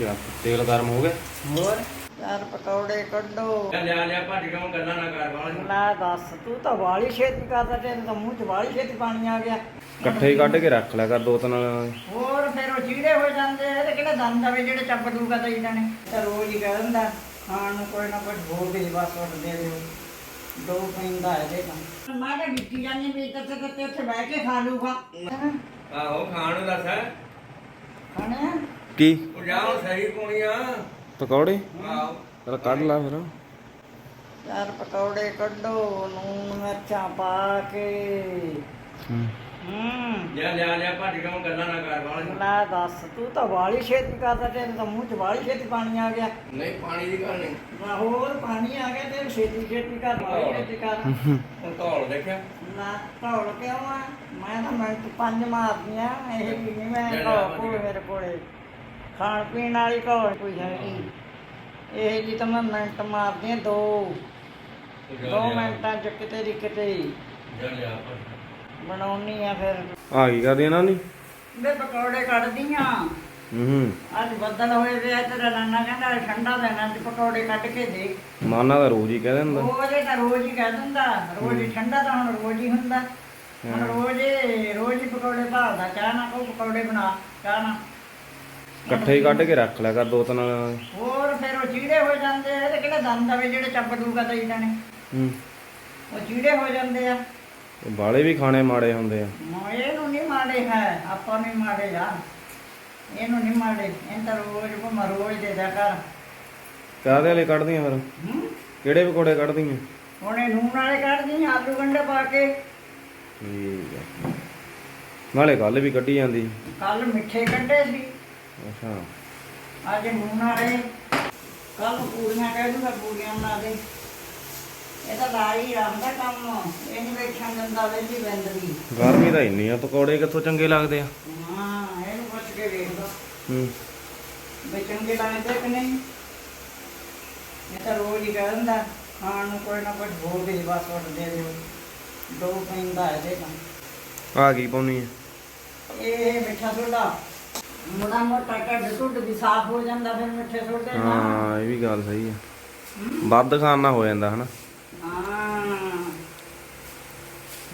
ਚੱਕ ਤੇਲ ਗਰਮ ਹੋ ਗਿਆ। ਹੋਰ? ਚਾਰ ਪਕੌੜੇ ਕੱਢੋ। ਲਿਆ ਲਿਆ ਭੱਜ ਕੇ ਹੁਣ ਗੱਲਾਂ ਨਾ ਕਰ ਵਾਲਾ ਲੈ ਦੱਸ ਤੂੰ ਤਾਂ ਵਾਲੀ ਛੇਤੀ ਕਰਦਾ ਤੈਨੂੰ ਤਾਂ ਮੂੰਹ 'ਚ ਵਾਲੀ ਛੇਤੀ ਪਾਣੀ ਆ ਗਿਆ। ਇਕੱਠੇ ਹੀ ਕੱਢ ਕੇ ਰੱਖ ਲਿਆ ਕਰ ਦੋ ਤਿੰਨ। ਹੋਰ ਫਿਰ ਉਹ ਚੀੜੇ ਹੋ ਜਾਂਦੇ ਆ ਤੇ ਕਿਹੜਾ ਦੰਦ ਆਵੇ ਜਿਹੜੇ ਚੱਪ ਦੂਗਾ ਤਾਂ ਇਹਨਾਂ ਨੇ ਤਾਂ ਰੋਜ਼ ਹੀ ਕਹਿ ਦਿੰਦਾ ਖਾਣ ਨੂੰ ਕੋਈ ਨਾ ਕੋਈ ਹੋਰ ਦੇ ਬਸ ਉੱਡ ਦੇ ਦਿਓ। ਦੋ ਪੈਂਦਾ ਇਹਦੇ ਤਾਂ। ਮੈਂ ਤਾਂ ਡਿੱਕੀ ਜਾਂਦੀ ਵੀ ਤੇ ਤੇ ਉੱਥੇ ਬਹਿ ਕੇ ਖਾ ਲੂਗਾ। ਆਹੋ ਖਾਣ ਨੂੰ ਦੱਸ। ਖਾਣੇ? ਕੀ? ਉਹ ਜਾ ਹੁਣ ਸਹੀ ਕੋਣੀ ਆ। ਪਕੌੜੇ? ਆਹੋ। ਚਲ ਕੱਢ ਲਾ ਫਿਰ। ਚਾਰ ਪਕੌੜੇ ਕੱਢੋ ਲੂਣ ਮਿਰਚਾਂ ਪਾ ਕੇ। ਹੂੰ। ਹੂੰ। ਲਿਆ ਲਿਆ ਲਿਆ ਭੱਜ ਕੇ ਹੁਣ ਗੱਲਾਂ ਨਾ ਕਰ ਵਾਲਾ ਲੈ ਦੱਸ ਤੂੰ ਤਾਂ ਵਾਲੀ ਛੇਤੀ ਕਰਦਾ ਤੈਨੂੰ ਤਾਂ ਮੂੰਹ 'ਚ ਵਾਲੀ ਛੇਤੀ ਪਾਣੀ ਆ ਗਿਆ। ਨਹੀਂ ਪਾਣੀ ਦੀ ਗੱਲ ਨਹੀਂ। ਨਾ ਹੋਰ ਪਾਣੀ ਆ ਗਿਆ ਤੇ ਛੇਤੀ ਛੇਤੀ ਕਰ ਵਾਲੀ ਛੇਤੀ ਕਰ। ਹੁਣ ਧੌਲ ਦੇਖਿਆ? ਨਾ ਧੌਲ ਕਿਉਂ ਆ? ਮੈਂ ਤਾਂ ਮਿੰਟ ਪੰਜ ਮਾਰਦੀਆਂ ਇਹ ਵੀ ਨਹੀਂ ਮੈਂ ਘੋਲ ਕੋਲ ਮੇਰੇ ਕੋਲੇ। ਖਾਣ ਪੀਣ ਵਾਲੀ ਘੋਲ ਕੋਈ ਹੈ ਨਹੀਂ ਇਹ ਜੀ ਤਾਂ ਮੈਂ ਮਿੰਟ ਮਾਰਦੀਆਂ ਦੋ। ਦੋ ਮਿੰਟਾਂ ਚ ਕਿਤੇ ਦੀ ਕਿਤੇ। ਬਣਾਉਣੀ ਆ ਫਿਰ। ਆ ਕੀ ਕਰਦੇ ਇਹਨਾਂ ਨੇ ਮੈਂ ਪਕੌੜੇ ਕੱਢਦੀਆਂ ਹੂੰ। ਅੱਜ ਬੱਦਲ ਹੋਏ ਵੇ ਆ ਤੇਰਾ ਨਾਨਾ ਕਹਿੰਦਾ ਠੰਡਾ ਦੇਣਾ ਤੇ ਪਕੌੜੇ ਕੱਢ ਕੇ ਦੇ। ਮਾਨਾ ਦਾ ਰੋਜ਼ ਹੀ ਕਹਿ ਦਿੰਦਾ। ਉਹਦੇ ਤਾਂ ਰੋਜ਼ ਹੀ ਕਹਿ ਦਿੰਦਾ ਰੋਜ਼ ਹੀ ਠੰਡਾ ਤਾਂ ਹੁਣ ਰੋਜ਼ ਹੀ ਹੁੰਦਾ। ਹੁਣ ਰੋਜ਼ ਹੀ- ਰੋਜ਼ ਹੀ ਪਕੌੜੇ ਭਾਲਦਾ ਚਾਹ ਨਾ ਕੋ ਪਕੌੜੇ ਬਣਾ ਚਾਹ ਨਾ। ਇਕੱਠੇ ਹੀ ਕੱਢ ਕੇ ਰੱਖ ਲਿਆ ਕਰ ਦੋ ਤਿੰਨ। ਹੋਰ ਫਿਰ ਉਹ ਚੀੜੇ ਹੋ ਜਾਂਦੇ ਆ ਤੇ ਕਿਹੜਾ ਦੰਦ ਆਵੇ ਜਿਹੜੇ ਚੱਪ ਦੂਗਾ ਤਾਂ ਇਹਨਾਂ ਨੇ ਹੂੰ। ਉਹ ਚੀੜੇ ਹੋ ਜਾਂਦੇ ਆ। ਬਾਲੇ ਵੀ ਖਾਣੇ ਮਾੜੇ ਹੁੰਦੇ ਆ। ਮ- ਇਹਨੂੰ ਨਹੀਂ ਮਾੜੇ ਹੈ ਆਪਾਂ ਨਹੀਂ ਮਾੜੇ ਆ। ਇਹਨੂੰ ਨਹੀਂ ਮਾੜੇ ਇਹ ਤਾਂ ਰੋਜ਼ ਕੋ ਰੋਜ਼ ਦੇ ਦਿਆ ਕਰ। ਕਾਹਦੇ ਵਾਲੇ ਕੱਢਦੀਆਂ ਫਿਰ? ਹੂੰ? ਕਿਹੜੇ ਪਕੌੜੇ ਕੱਢਦੀਆਂ? ਹੁਣ ਇਹ ਨੂਨ ਵਾਲੇ ਕੱਢਦੀ ਆਲੂ ਗੰਡੇ ਪਾ ਕੇ। ਠੀਕ ਆ। ਨਾਲੇ ਕੱਲ ਵੀ ਕੱਢੀ ਜਾਂਦੀ। ਕੱਲ ਮਿੱਠੇ ਕੱਢੇ ਸੀ। ਅੱਛਾ। ਅੱਜ ਨੂਨ ਵਾਲੇ ਕੱਲ ਪੂਰੀਆਂ ਕਹਿ ਦੂੰਗਾ ਪੂਰੀਆਂ ਬਣਾ ਦੇ। ਇਹ ਤਾਂ ਲਾਰੀ ਰਹਿੰਦਾ ਕੰਮ। ਇਹ ਨਹੀਂ ਵੇਖਣ ਦਿੰਦਾ ਵੇਲੀ ਬੰਦਰੀ ਗਰਮੀ ਤਾਂ ਇੰਨੀ ਆ ਪਕੌੜੇ ਕਿੱਥੋਂ ਚੰਗੇ ਲੱਗਦੇ ਆ? ਹਾਂ ਇਹਨੂੰ ਪੁੱਛ ਕੇ ਵੇਖਦਾ ਹੂੰ। ਵੀ ਚੰਗੇ ਲੱਗਦੇ ਕਿ ਨਹੀਂ? ਇਹ ਤਾਂ ਰੋਜ਼ ਹੀ ਕਹਿ ਦਿੰਦਾ ਖਾਣ ਨੂੰ ਕੋਈ ਨਾ ਕੋਈ ਹੋਰ ਦੇ ਬਸ ਉੱਡ ਦੇ ਦਿਓ। ਦੋ ਪੈਂਦਾ ਇਹਦੇ ਆ ਕੀ ਪਾਉਣੀ ਆ? ਇਹ ਮਿੱਠਾ ਸੋਡਾ। ਮੋਟਾ ਮੋਟਾ ਢੱਡ ਢੁੱਡ ਵੀ ਸਾਫ਼ ਹੋ ਜਾਂਦਾ ਫਿਰ ਮਿੱਠੇ ਸੋਡੇ ਨਾਲ। ਹਾਂ ਇਹ ਵੀ ਗੱਲ ਸਹੀ ਆ। ਵੱਧ ਖਾਣ ਨਾਲ ਹੋ ਜਾਂਦਾ ਹਨਾ? ਹਾਂ।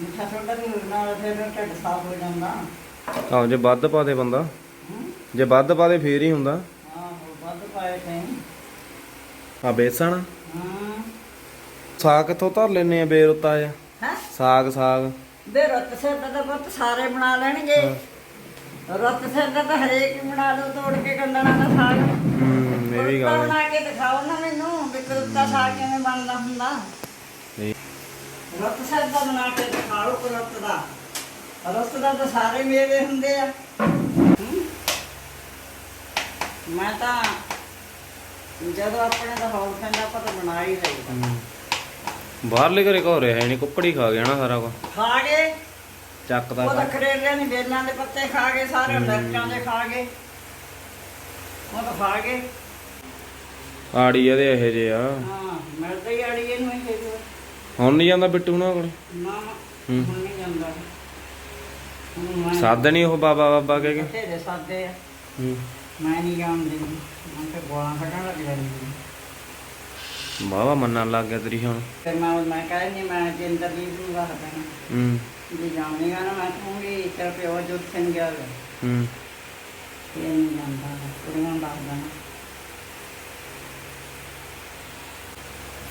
ਮਿੱਠਾ ਸੋਡਾ ਵੀ ਨਾਲ ਫਿਰ ਢੱਡ ਸਾਫ਼ ਹੋ ਜਾਂਦਾ। ਆਹੋ ਜੇ ਵੱਧ ਪਾ ਦੇ ਬੰਦਾ ਹੂੰ? ਜੇ ਵੱਧ ਪਾ ਦੇ ਫੇਰ ਹੀ ਹੁੰਦਾ। ਆਹੋ ਵੱਧ ਪਾਏ ਤੈਂ। ਆ ਬੇਸਣ। ਹਾਂ। ਸਾਗ ਕਿੱਥੋਂ ਧਰ ਲੈਨੇ ਆ ਬੇਰੁੱਤਾ ਆ ਹੈ? ਸਾਗ ਸਾਗ। ਦੇ ਰਤ ਸਿਰ ਦਾ ਤਾਂ ਬਹੁਤ ਸਾਰੇ ਬਣਾ ਲੈਣਗੇ। ਰਤ ਸਿਰ ਦਾ ਤਾਂ ਹਰੇਕ ਹੀ ਬਣਾ ਲਓ ਤੋੜ ਕੇ ਕੰਦਣਾ ਦਾ ਸਾਗ। ਹੂੰ ਇਹ ਵੀ ਕੁਲਚਾ ਗੱਲ ਬਣਾ ਕੇ ਦਿਖਾਓ ਨਾ ਮੈਨੂੰ ਵੀ ਕੁਲਚਾ ਸਾਗ ਕਿਵੇਂ ਬਣਦਾ ਹੁੰਦਾ। ਨਹੀਂ। ਰਤ ਸਿਰ ਦਾ ਬਣਾ ਕੇ ਦਿਖਾਓ ਕੁਲਤ ਦਾ। ਰਤ ਦਾ ਤਾਂ ਸਾਰੇ ਮੇਵੇ ਹੁੰਦੇ ਆ। ਹਮ? ਮੈਂ ਤਾਂ ਜਦੋਂ ਆਪਣੇ ਦਾ ਹੌਲ ਖਾਂਦਾ ਆਪਾਂ ਤਾਂ ਬਣਾ ਹੀ ਲਈਦਾ। ਹੂੰ। ਬਾਹਰਲੇ ਘਰੇ ਕੋ ਰਿਹਾ ਨਹੀਂ ਕੁੱਕੜੀ ਖਾ ਗਿਆ ਨਾ ਸਾਰਾ ਕੁਝ ਖਾ ਗਏ। ਚੱਕਦਾ ਉਹ ਤਾਂ ਦੀ ਬੇਲਾਂ ਦੇ ਪੱਤੇ ਖਾ ਗਏ ਸਾਰੇ ਮਿਰਚਾਂ ਦੇ ਖਾ ਗਏ। ਉਹ ਤਾਂ ਖਾ ਗਏ। ਆੜੀ ਇਹਦੇ ਇਹੋ ਜੇ ਆ। ਹਾਂ ਮਿਲਦਾ ਹੀ ਆੜੀ ਇਹਨੂੰ ਇਹ ਜੋ ਹੁਣ ਨਹੀਂ ਜਾਂਦਾ ਬਿੱਟੂ ਨਾ ਕੋਲ? ਨਾ ਹੂੰ। ਹੁਣ ਨਹੀਂ ਜਾਂਦਾ। ਹੁਣ ਮੈਂ ਸਾਧ ਨਹੀਂ ਉਹ ਬਾਬਾ ਬਾਬਾ ਕਹਿ ਕੇ? ਬਥੇਰੇ ਸਾਦੇ ਆ। ਹੂੰ। ਮੈਂ ਨਹੀਂ ਜਾਣਦੀ। ਮੈਂ ਤੇ ਗੋਲਾਂ ਕੱਢਣ ਲੱਗ ਜਾਂਦੀ। ਬਾਵਾ ਮੰਨਣ ਲੱਗ ਗਿਆ ਤੇਰੀ ਹੁਣ। ਫਿਰ ਮੈਂ ਮੈਂ ਕਹਿੰਦੀ ਮੈਂ ਜਿੰਦਰ ਦੀ ਨੂੰ ਵਾਹ ਪੈਣਾ ਹੂੰ। ਜੇ ਜਾਣੇਗਾ ਨਾ ਮੈਂ ਕਹੂੰਗੀ ਤੇਰਾ ਪਿਓ ਜੁੱਤ ਸਿੰਘ ਗਿਆ ਹੋਇਆ। ਹੂੰ। ਇਹ ਨਹੀਂ ਜਾਂਦਾ ਕੁੜੀਆਂ ਦੱਸਦਾ ਨਾ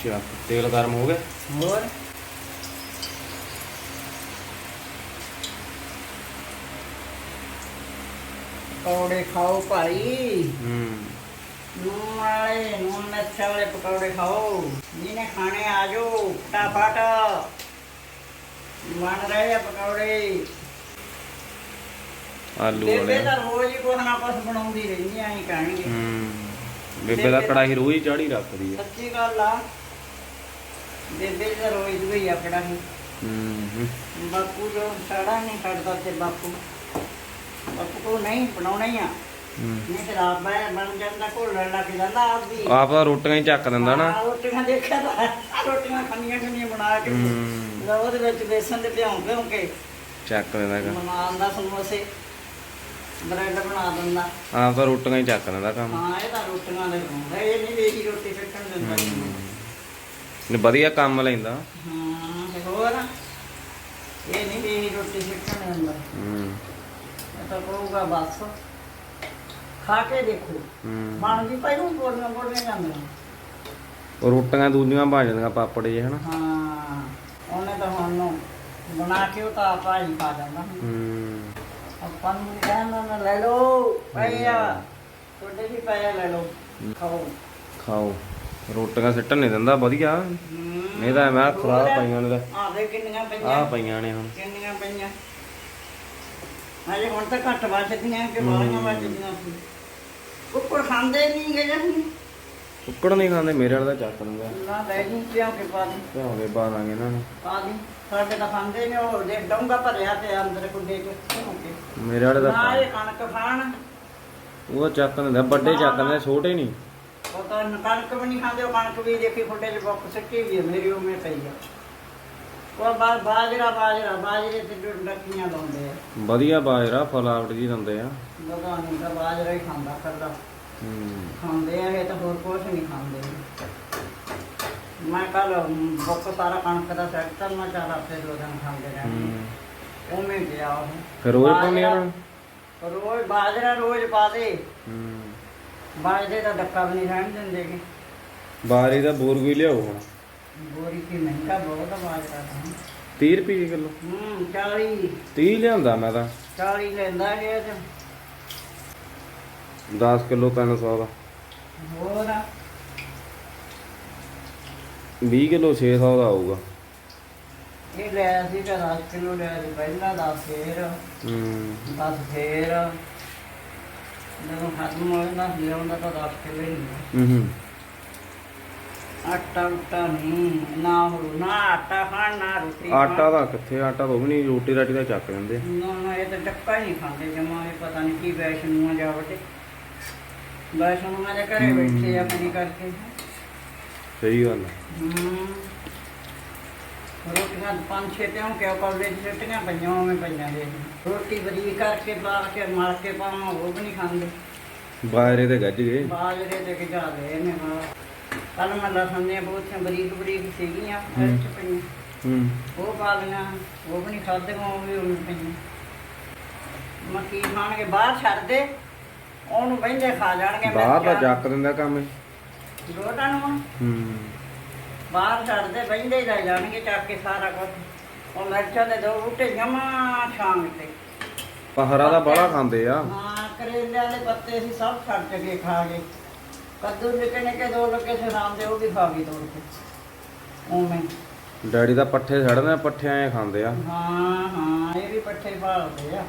ਚੱਕ ਤੇਲ ਗਰਮ ਹੋ ਗਿਆ? ਹੋਰ? ਪਕੌੜੇ ਖਾਓ ਭਾਈ। ਹੂੰ। ਨੂਨ ਵਾਲੇ ਨੂਨ ਮਿਰਚ ਵਾਲੇ ਪਕੌੜੇ ਖਾਓ। ਜਿਹਨੇ ਖਾਣੇ ਆ ਜਾਓ ਫਟਾਫਟ। ਬਣ ਰਹੇ ਆ ਪਕੌੜੇ। ਆਲੂ ਬੇਬੇ ਵਾਲੇ ਤਾਂ ਰੋਜ਼ ਹੀ ਕੁਛ ਨਾ ਕੁਛ ਬਣਾਉਂਦੀ ਰਹਿੰਦੀ ਆਂ ਹੀ ਕਹਿਣਗੇ। ਹੂੰ। ਬੇਬੇ ਦਾ ਕੜਾਹੀ ਰੋਜ਼ ਹੀ ਚਾੜੀ ਰੱਖਦੀ ਆ। ਸੱਚੀ ਗੱਲ ਆ ਬੇਬੇ ਦਾ ਰੋਜ਼ ਦੀ ਆਪਣਾ ਹੀ ਹੂੰ। ਹੂੰ। ਬਾਪੂ ਜੋ ਸਾੜਾ ਨਹੀਂ ਕੱਢਦਾ ਤੇ ਬਾਪੂ। ਬਾਪੂ ਕੋ ਨਹੀਂ ਬਣਾਉਣਾ ਹੀ ਆ। ਹੂੰ। ਨਹੀਂ ਤੇ ਆਪ ਬੈ- ਬਣ ਜਾਂਦਾ ਘੋਲਣ ਲੱਗ ਜਾਂਦਾ ਆਪ ਵੀ ਆਪ ਤਾਂ ਰੋਟੀਆਂ ਹੀ ਚੱਕ ਦਿੰਦਾ ਨਾ। ਹਾਂ, ਰੋਟੀਆਂ ਦੇਖਿਆ ਤਾਂ ਹੈ। ਰੋਟੀਆਂ ਖੰਡੀਆਂ ਖੰਡੀਆਂ ਬਣਾ ਕੇ। ਹੂੰ। ਲਓ ਉਹਦੇ ਵਿੱਚ ਬੇਸਨ ਦੇ ਭਿਉਂ ਭਿਉਂ ਕੇ ਚੱਕ ਦਿੰਦਾ ਹੈਗਾ ਬਣਾਉਣ ਦਾ ਸਮੋਸੇ ਬ੍ਰੈਡ ਬਣਾ ਦਿੰਦਾ। ਆਪ ਤਾਂ ਰੋਟੀਆਂ ਹੀ ਚੱਕ ਲੈਂਦਾ ਕੰਮ। ਹਾਂ ਇਹ ਤਾਂ ਰੋਟੀਆਂ ਦੇ ਬਣਾਉਂਦਾ ਇਹ ਨਹੀਂ ਵੇਖੀ ਰੋਟੀ ਛੱਟਣ ਦਿੰਦਾ ਨੇ ਵਧੀਆ ਕੰਮ ਲੈਂਦਾ। ਹਾਂ ਤੇ ਹੋਰ? ਇਹ ਨਹੀਂ ਵੇਖੀ ਰੋਟੀ ਛੱਟਣ ਦਿੰਦਾ। ਹੂੰ। ਇਹ ਤਾਂ ਕਹੂਗਾ ਬਸ। ਖਾ ਕੇ ਦੇਖੋ। ਹੂੰ। ਬਣ ਜੀ ਪਹਿਲਾਂ ਬੋਲੀਆਂ ਬੋਲੀਆਂ ਜਾਂਦੀਆਂ। ਉਹ ਰੋਟੀਆਂ ਦੂਜੀਆਂ ਬਣ ਜਾਂਦੀਆਂ ਪਾਪੜ ਜੇ ਹਨਾ। ਹਾਂ। ਬਣਾ ਕੇ ਉਹ ਤਾਂ ਆਪਾ ਹੀ ਖਾ ਜਾਂਦਾ। ਹੂੰ। ਆਪਾਂ ਨੂੰ ਕਹਿੰਦਾ ਨਾ ਲੈ ਲਓ ਪਈਆ ਤੁਹਾਡੇ ਵੀ ਪਈਆ ਲੈ ਲਓ ਖਾਓ। ਖਾਓ। ਰੋਟੀਆਂ ਸਿੱਟਣ ਨਹੀਂ ਦਿੰਦਾ ਵਧੀਆ। ਨਹੀਂ ਤਾਂ ਮੈਂ ਖਰਾਬ ਪਈਆਂ ਨੇ ਤਾਂ। ਆ ਦੇ ਕਿੰਨੀਆਂ ਆ ਪਈਆਂ ਪਈਆਂ ਨੇ ਹੁਣ। ਕਿੰਨੀਆਂ ਪਈਆਂ। ਹਜੇ ਹੁਣ ਤਾਂ ਘੱਟ ਵੱਜਦੀਆਂ ਕਿ ਬਾਹਲੀਆਂ ਵੱਜਦੀਆਂ। ਸੀ ਉੱਪਰ ਖਾਂਦੇ ਨਹੀਂ ਗਏ ਜਨ ਕੁੱਕੜ ਨਹੀਂ ਖਾਂਦੇ ਮੇਰੇ ਵਾਲਾ ਤਾਂ ਚੱਕ ਦਿੰਦਾ ਨਾ ਲੈ ਜੀ ਪਿਆ ਕੇ ਪਾ ਦੀ। ਭਿਆਉਂਦੇ ਪਾ ਦਾਂਗੇ ਇਹਨਾਂ ਨੂੰ। ਪਾ ਦੀ। ਸਾਡੇ ਤਾਂ ਖਾਂਦੇ ਨੇ ਉਹ ਦੇ ਡੋਂਗਾ ਭਰਿਆ ਪਿਆ ਅੰਦਰ ਕੁੱਡੇ ਚ ਕੇ। ਮੇਰੇ ਵਾਲੇ ਨਾ ਦਾ ਇਹ ਕਣਕ ਖਾਣ। ਉਹ ਚੱਕ ਦਿੰਦਾ ਵੱਡੇ ਚੱਕ ਦਿੰਦੇ ਛੋਟੇ ਨਹੀਂ। ਉਹ ਤਾਂ ਕਣਕ ਵੀ ਨਹੀਂ ਖਾਂਦੇ ਉਹ ਕਣਕ ਵੀ ਦੇਖੀ ਫੁੱਟੇ ਚ ਬੁੱਕ ਸਿੱਟੀ ਵੀ ਹੈ ਮੇਰੀ ਉਮੇ ਪਈ ਆ। ਉਹ ਬਾਜਰਾ ਬਾਜਰਾ ਬਾਜਰੇ ਤੇ ਡੱਕੀਆਂ ਲਾਉਂਦੇ ਆ। ਵਧੀਆ ਬਾਜਰਾ ਫਲਾਵਟ ਜੀ ਦਿੰਦੇ ਆ। ਨਹੀਂ ਤਾਂ ਬਾਜਰਾ ਹੀ ਖਾਂਦਾ ਕਰਦਾ ਹੂੰ ਖਾਂਦੇ ਆ ਇਹ ਤਾਂ ਹੋਰ ਕੁਝ ਨਹੀਂ ਖਾਂਦੇ। ਮੈਂ ਕੱਲ ਬੁੱਕ ਸਾਰਾ ਕਣਕ ਦਾ ਸੈੱਟ ਕਰਨਾ ਚਾਹ ਹਫ਼ਤੇ ਦੋ ਦਿਨ ਖਾਂਦੇ ਰਹਿੰਦੇ ਹੂੰ। ਉਵੇਂ ਗਿਆ ਉਹ। ਫਿਰ ਰੋਜ਼ ਪਾਉਂਦੇ ਆ ਰੋਜ਼ ਬਾਜਰਾ ਰੋਜ਼ ਪਾ ਦੇ। ਹੂੰ। ਬਾਜਰੇ ਦਾ ਡੱਕਾ ਵੀ ਨਹੀਂ ਰਹਿਣ ਦਿੰਦੇ ਕਿ ਬਾਰੀ ਦਾ ਬੋਰਗੂ ਹੀ ਲਿਆਓ ਹੁਣ। ਗੋਰੀ ਕੀ ਮਹਿੰਗਾ ਬਹੁਤ ਆ ਬਾਜਰਾ ਤਾਂ। 30 ਰੁਪਏ ਕਿਲੋ? ਹੂੰ 40 30 ਲਿਆਂਦਾ ਮੈਂ ਤਾਂ। 40 ਲੈਂਦਾ ਇਹ ਤੇ। 10 ਕਿਲੋ 300 ਦਾ। ਹੋਰ 20 ਕਿਲੋ 600 ਦਾ ਆਊਗਾ। ਇਹ ਲਿਆ ਸੀ ਤਾਂ 10 ਕਿਲੋ ਲਿਆ ਸੀ ਪਹਿਲਾਂ 10 ਫੇਰ। ਹੂੰ। 10 ਫੇਰ। ਜਦੋਂ ਖਤਮ ਹੋ ਜਾਂਦਾ ਲਿਆਉਂਦਾ ਤਾਂ 10 ਕਿਲੋ ਹੀ ਹੁੰਦਾ। ਹੂੰ ਹੂੰ ਆਟਾ ਉਟਾ ਨਹੀਂ ਨਾ ਹੋ ਨਾ ਆਟਾ ਖਾਣ ਨਾ ਰੋਟੀ ਆਟਾ ਦਾ ਕਿੱਥੇ ਆਟਾ ਤਾਂ ਵੀ ਨਹੀਂ ਰੋਟੀ ਰਾਟੀ ਦਾ ਚੱਕ ਦਿੰਦੇ ਨਾ ਨਾ ਇਹ ਤਾਂ ਡੱਕਾ ਹੀ ਨਹੀਂ ਖਾਂਦੇ ਜਮਾ ਇਹ ਪਤਾ ਨਹੀਂ ਕੀ ਵੈਸ਼ਨੂੰ ਆ ਜਾਵਟੇ। ਵੈਸ਼ਨੂੰ ਆ ਜਾ ਘਰੇ ਬੈਠੇ ਆਪਣੀ ਕਰਕੇ। ਸਹੀ ਗੱਲ ਆ। ਹੂੰ। ਰੋਟੀਆਂ ਪੰਜ ਛੇ ਪਿਉਂ ਕੇ ਕਾਲਜ ਛੱਟੀਆਂ ਪਈਆਂ ਉਵੇਂ ਪਈਆਂ ਦੇ। ਰੋਟੀ ਬਰੀਕ ਕਰਕੇ ਪਾ ਕੇ ਮਲ ਕੇ ਪਾਵਾਂ ਉਹ ਵੀ ਨਹੀਂ ਖਾਂਦੇ। ਬਾਜਰੇ ਤੇ ਗੱਜ ਗਏ। ਬਾਜਰੇ ਦੇ ਕੇ ਜਾਦੇ ਨੇ ਹਾਂ ਕੱਲ ਮੈਂ ਲਸਣ ਦੀਆਂ ਬਹੁਤੀਆਂ ਬਰੀਕ ਬਰੀਕ ਸੀਗੀਆਂ ਵਿੱਚ ਪਈਆਂ। ਹੂੰ। ਉਹ ਪਾ ਲਈਆਂ ਉਹ ਵੀ ਨਹੀਂ ਖਾਦੇ ਉਹ ਵੀ ਉਵੇਂ ਪਈਆਂ। ਮੈਂ ਕੀ ਖਾਣਗੇ ਬਾਹਰ ਛੱਡ ਦੇ। ਉਹਨੂੰ ਬਹਿੰਦੇ ਖਾ ਜਾਣਗੇ ਬਾਹਰ ਦਾ। ਚੱਕ ਦਿੰਦਾ ਕੰਮ ਇਹ। ਰੋਟਾਂ ਨੂੰ ਹੂੰ। ਬਾਹਰ ਛੱਡਦੇ ਬਹਿੰਦੇ ਹੀ ਲੈ ਜਾਣਗੇ ਚੱਕ ਕੇ ਸਾਰਾ ਕੁਝ ਉਹ ਮਿਰਚਾਂ ਦੇ ਦੋ ਬੂਟੇ ਜਮਾ ਛਾਂਗ ਤੇ। ਪਹਰਾ ਦਾ ਬੜਾ ਖਾਂਦੇ ਆ। ਹਾਂ ਕਰੇਲੇ ਵਾਲੇ ਪੱਤੇ ਸੀ ਸਭ ਛੱਡ ਕੇ ਖਾ ਗਏ ਕੱਦੂ ਨਿੱਕੇ ਨਿੱਕੇ ਦੋ ਲੱਗੇ ਸੀ ਰਾਮ ਦੇ ਉਹ ਵੀ ਖਾ ਗਈ ਤੋੜ ਕੇ ਉਵੇਂ। ਡੈਡੀ ਦਾ ਪੱਠੇ ਛੱਡਦੇ ਪੱਠੇ ਐ ਖਾਂਦੇ ਆ। ਹਾਂ ਹਾਂ ਇਹ ਵੀ ਪੱਠੇ ਭਾਲਦੇ ਆ।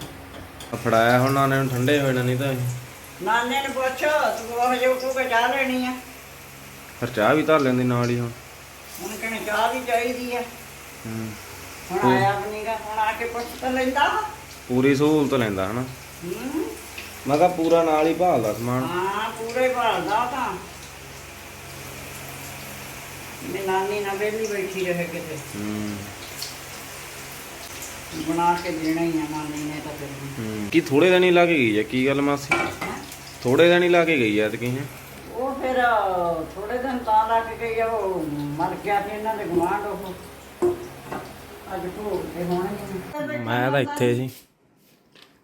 ਫੜਾਇਆ ਹੁਣ ਨਾਨੇ ਨੂੰ ਠੰਡੇ ਹੋਏ ਨਾ ਨਹੀਂ ਤਾਂ। ਨਾਨੇ ਨੂੰ ਪੁੱਛ ਤੂੰ ਉਹ ਜੋ ਕੋ ਕੇ ਚਾਹ ਲੈਣੀ ਆ। ਫਿਰ ਚਾਹ ਵੀ ਧਰ ਲੈਂਦੀ ਨਾਲ ਹੀ ਹੁਣ। ਹੁਣ ਕਹਿੰਦੇ ਚਾਹ ਵੀ ਚਾਹੀਦੀ ਆ? ਹੂੰ। ਹੁਣ ਆਇਆ ਨਹੀਂਗਾ ਹੁਣ ਆ ਕੇ ਪੁੱਛ ਤਾਂ ਲੈਂਦਾ ਪੂਰੀ ਸਹੂਲਤ ਲੈਂਦਾ ਹਨਾ? ਹੂੰ। ਮੈਂ ਕਿਹਾ ਪੂਰਾ ਨਾਲ ਹੀ ਭਾਲਦਾ ਸਮਾਨ। ਹਾਂ ਪੂਰੇ ਭਾਲਦਾ ਤਾਂ। ਮੇਰੀ ਨਾਨੀ ਨਾ ਵੇਲੀ ਬੈਠੀ ਰਹੇ ਕਿਤੇ। ਹੂੰ। ਬਣਾ ਕੇ ਦੇਣਾ ਹੀ ਆ ਨਾਨੀ ਨੇ ਤਾਂ ਫਿਰ ਹੂੰ। ਕੀ ਥੋੜੇ ਦਿਨ ਹੀ ਲਾ ਕੇ ਗਈ ਆ ਕੀ ਗੱਲ ਮਾਸੀ? ਹੈਂ? ਥੋੜੇ ਦਿਨ ਹੀ ਲਾ ਕੇ ਗਈ ਆ ਤੇ ਕੀ ਹੈ। ਉਹ ਫਿਰ ਥੋੜੇ ਦਿਨ ਤਾਂ ਲੱਗ ਗਈ ਆ ਉਹ ਮਰ ਗਿਆ ਸੀ ਇਹਨਾਂ ਦੇ ਗੁਆਂਢ ਉਹ। ਅੱਜ ਭੋਗ ਤੇ ਹੋਣਗੇ। ਮੈਂ ਤਾਂ ਇੱਥੇ ਸੀ।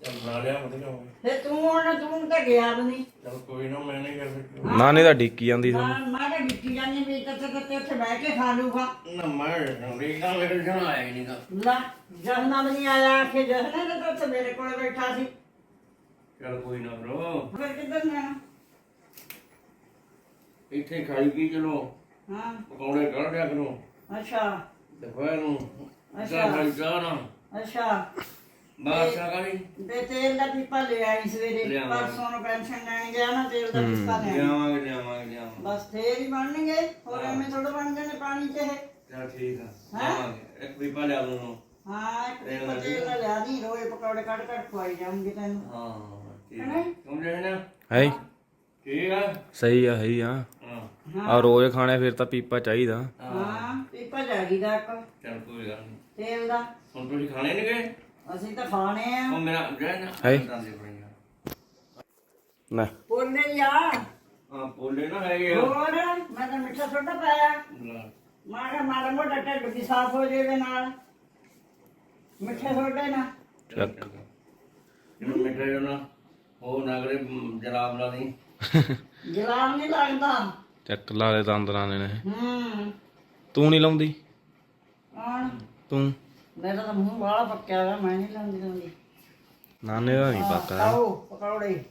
ਚੱਲ ਬਣਾ ਲਿਆ ਵਧੀਆ ਹੋ ਗਿਆ। ਫੇ ਤੂੰ ਹੁਣ ਤੂੰ ਤਾਂ ਗਿਆ ਵੀ ਨਹੀਂ। ਚੱਲ ਕੋਈ ਨਾ ਮੈਂ ਨਹੀਂ ਕਰ ਸਕਦਾ ਨਾਨੇ ਦਾ ਡਿੱਕੀ ਜਾਂਦੀ ਸਾਨੂੰ ਮੈਂ ਮੈਂ ਤਾਂ ਡਿੱਕੀ ਜਾਂਦੀ ਵੀ ਤੇ ਤੇ ਤੇ ਉੱਥੇ ਬਹਿ ਕੇ ਖਾ ਲੂਗਾ ਨਾ ਮੈਂ ਰੀਗਾ ਮੇਰੇ ਜਣ ਆਇਆ ਹੀ ਨਹੀਂਗਾ ਲਾ ਜਹਨਾ ਵੀ ਨਹੀਂ ਆਇਆ ਕਿ ਜਹਨਾ ਨੇ ਤਾਂ ਉੱਥੇ ਮੇਰੇ ਕੋਲ ਬੈਠਾ ਸੀ। ਚੱਲ ਕੋਈ ਨਾ ਬ్రో ਫਿਰ ਕਿੱਧਰ ਜਾਣਾ? ਇੱਥੇ ਖਾਈ ਪੀ ਚਲੋ ਹਾਂ। ਪਕੌੜੇ ਕੱਢ ਦਿਆ ਕਰੋ। ਅੱਛਾ। ਦੁਪਹਿਰ ਨੂੰ ਅੱਛਾ। ਚਾਹ ਨਾ ਅੱਛਾ। ਬਾਹਰ ਚਾਹ ਕਾਲੀ ਤੇ ਤੇਲ ਦਾ ਪੀਪਾ ਲੈ ਆਈ ਸਵੇਰੇ। ਲਿਆਵਾਂਗੇ। ਪਰਸੋਂ ਨੂੰ ਪੈਨਸ਼ਨ ਲੈਣ ਗਿਆ ਨਾ ਤੇਲ ਦਾ ਪੀਪਾ ਲੈ ਆਈ ਲਿਆਵਾਂਗੇ ਲਿਆਵਾਂਗੇ ਲਿਆਵਾਂਗੇ। ਬਸ ਫੇਰ ਹੀ ਬਣਨਗੇ ਹੋਰ ਐਵੇਂ ਥੋੜਾ ਬਣ ਜਾਣੇ ਪਾਣੀ ਚ ਇਹ। ਚੱਲ ਠੀਕ ਆ। ਹੈਂ? ਲਿਆਵਾਂਗੇ। ਇੱਕ ਪੀਪਾ ਲਿਆ ਦੋ ਹਾਂ ਇੱਕ ਪੀਪਾ ਤੇਲ ਦਾ ਲਿਆ ਦੀ ਰੋਏ ਪਕੌੜੇ ਕੱਢ ਕੱਢ ਖਵਾਈ ਜਾਊਂਗੀ ਤੈਨੂੰ। ਹਾਂ। ਹੈਨਾ? ਨਾ ਹੈ? ਠੀਕ ਆ? ਸਹੀ ਆ ਸਹੀ ਆ। ਹਾਂ। ਆ ਰੋਜ਼ ਖਾਣੇ ਫਿਰ ਤਾਂ ਪੀਪਾ ਚਾਹੀਦਾ। ਹਾਂ ਪੀਪਾ ਜਾਗੀਦਾ ਇੱਕ। ਚੱਲ ਕੋਈ ਗੱਲ ਨਹੀਂ ਤੇਲ ਦਾ ਹੁਣ ਤੁਸੀਂ ਖਾਣੇ ਨਹੀਂ ਗਏ? ਅਸੀਂ ਤਾਂ ਖਾਣੇ ਆ। ਉਹ ਮੇਰਾ ਜੈ ਨਾ ਹੈ? ਦੰਦੇ ਪੜੀਆਂ ਨਾ ਪੋਲੇ ਆ ਹਾਂ ਪੋਲੇ ਨਾ ਹੈਗੇ ਆ। ਹੋਰ? ਮੈਂ ਤਾਂ ਮਿੱਠਾ ਸੋਡਾ ਪਾਇਆ। ਲੈ। ਮੈਂ ਕਿਹਾ ਮਾੜਾ ਮੋਟਾ ਢਿੱਡ ਵੀ ਸਾਫ਼ ਹੋ ਜੇ ਇਹਦੇ ਨਾਲ। ਮਿੱਠੇ ਸੋਡੇ ਨਾਲ। ਚੱਕ ਇਹਨੂੰ ਮਿੱਠੇ ਜੋ ਨਾ ਉਹ ਨਗਰੇ ਜਰਾਬ ਲਾ ਦੀ ਜਲਾਮ ਨਹੀਂ ਲੱਗਦਾ ਚੱਕ ਲਾ ਦੇ ਤੰਦਰਾਂ ਦੇ ਨੇ। ਹੂੰ। ਤੂੰ ਨਹੀਂ ਲਾਉਂਦੀ? ਆਣ ਤੂੰ? ਮੇਰਾ ਤਾਂ ਮੂੰਹ ਵਾਲਾ ਪੱਕਿਆ ਹੋਇਆ ਮੈਂ ਨਹੀਂ ਲਾਉਂਦੀ ਲਾਉਂਦੀ। ਨਾਨੇ ਦਾ ਨਹੀਂ ਪੱਕਦਾ। ਆਓ ਪਕੌੜੇ।